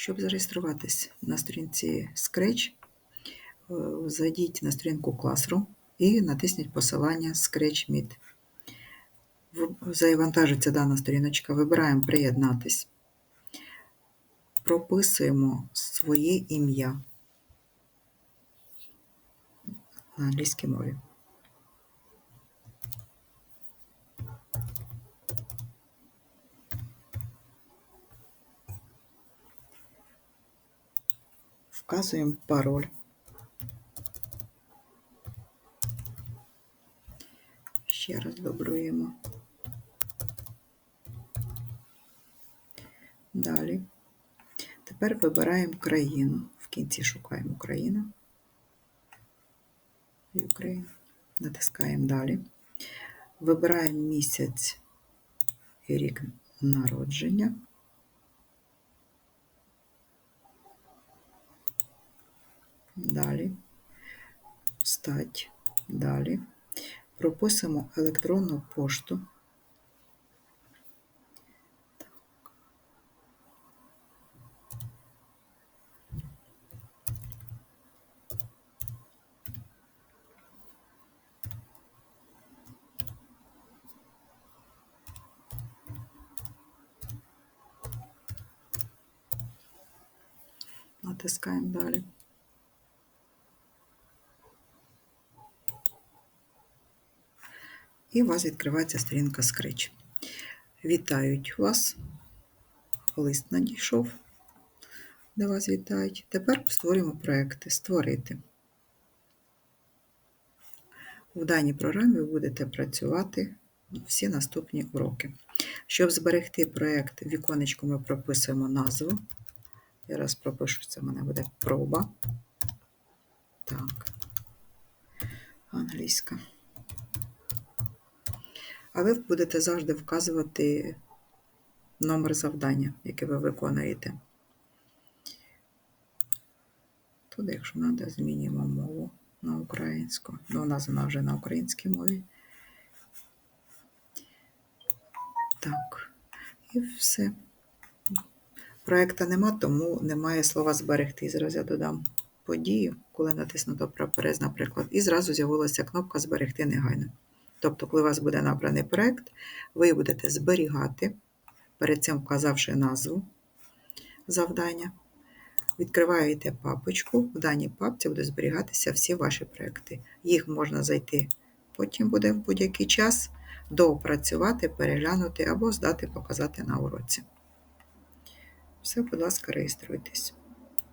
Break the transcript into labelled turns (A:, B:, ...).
A: Щоб зареєструватись на сторінці Scratch, е, зайдіть на сторінку Classroom і натисніть посилання Scratch Meet. Завантажиться дана сторіночка, вибираємо Приєднатись, прописуємо своє ім'я на англійській мові. Вказуємо пароль. Ще раз дублюємо. Далі. Тепер вибираємо країну. В кінці шукаємо Україну. Ukraine. Натискаємо далі. Вибираємо місяць і рік народження. Далі. Стать. Далі. Прописуємо електронну пошту. Натискаємо далі. І у вас відкривається сторінка Scratch. Вітають вас. Лист надійшов. Де вас вітають. Тепер створюємо проекти. Створити. В даній програмі ви будете працювати всі наступні уроки. Щоб зберегти проєкт, віконечку ми прописуємо назву. Я раз пропишу, це в мене буде проба. Так. Англійська. А ви будете завжди вказувати номер завдання, яке ви виконуєте. Тут, якщо треба, змінюємо мову на українську. Ну, у нас вона вже на українській мові. Так, і все. Проекта нема, тому немає слова зберегти. Зараз я додам подію, коли натиснуто прапорець, наприклад, і зразу з'явилася кнопка Зберегти негайно. Тобто, коли у вас буде набраний проект, ви будете зберігати, перед цим вказавши назву завдання. Відкриваєте папочку, в даній папці будуть зберігатися всі ваші проекти. Їх можна зайти, потім буде в будь-який час доопрацювати, переглянути або здати, показати на уроці. Все, будь ласка, реєструйтесь.